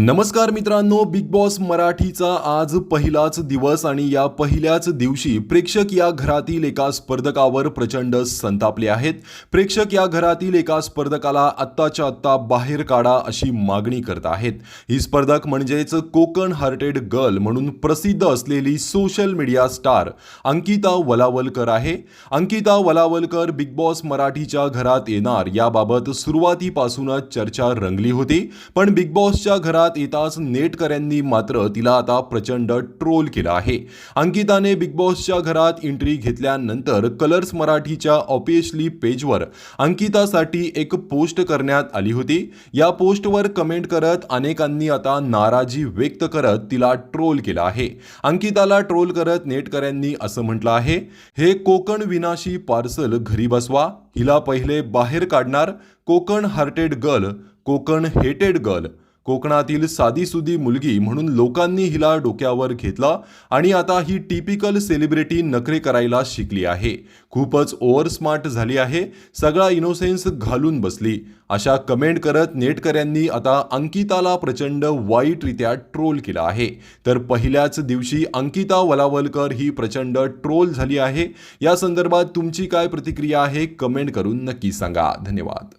नमस्कार मित्रांनो big boss मराठीचा आज पहिलाच दिवस आणि या पहिल्याच दिवशी प्रेक्षक या घरातील एका स्पर्धकावर प्रचंड संतापले आहेत. प्रेक्षक या घरातील एका स्पर्धकाला आत्ताच्या आत्ता बाहेर काढा अशी मागणी करत आहेत. ही स्पर्धक म्हणजेच कोकण हार्टेड गर्ल म्हणून प्रसिद्ध असलेली social media star Ankita Walawalkar आहे. अंकिता वलावलकर बिग बॉस मराठीच्या घरात येणार याबाबत सुरुवातीपासूनच चर्चा रंगली होती. पण बिग बॉसच्या घरात येताच नेटकऱ्यांनी मात्र तिला आता प्रचंड ट्रोल केला आहे. अंकिताने बिग बॉसच्या घरात एंट्री घेतल्यानंतर कलर्स मराठीच्या ऑफिशियली पेजवर अंकितासाठी एक पोस्ट करण्यात आली होती. या पोस्टवर कमेंट करत अनेकांनी आता नाराजी व्यक्त करत तिला ट्रोल केला आहे. अंकिताला ट्रोल करत नेटकऱ्यांनी असं म्हटलं आहे हे कोकण विनाशी पार्सल घरी बसवा हिला पहिले बाहेर काढणार Konkan hearted girl Konkan hated girl कोकणातील साधीसुदी मुलगी म्हणून लोकांनी हिला डोक्यावर घेतला आणि आता ही टिपिकल सेलिब्रिटी नखरे करायला शिकली आहे. खूपच ओव्हर स्मार्ट झाली आहे. सगळा इनोसेन्स घालून बसली. अशा कमेंट करत नेटकऱ्यांनी आता अंकिताला प्रचंड वाईटरित्या ट्रोल केला आहे. तर पहिल्याच दिवशी अंकिता वलावलकर ही प्रचंड ट्रोल झाली आहे. या संदर्भात तुमची काय प्रतिक्रिया आहे कमेंट करून नक्की सांगा. धन्यवाद.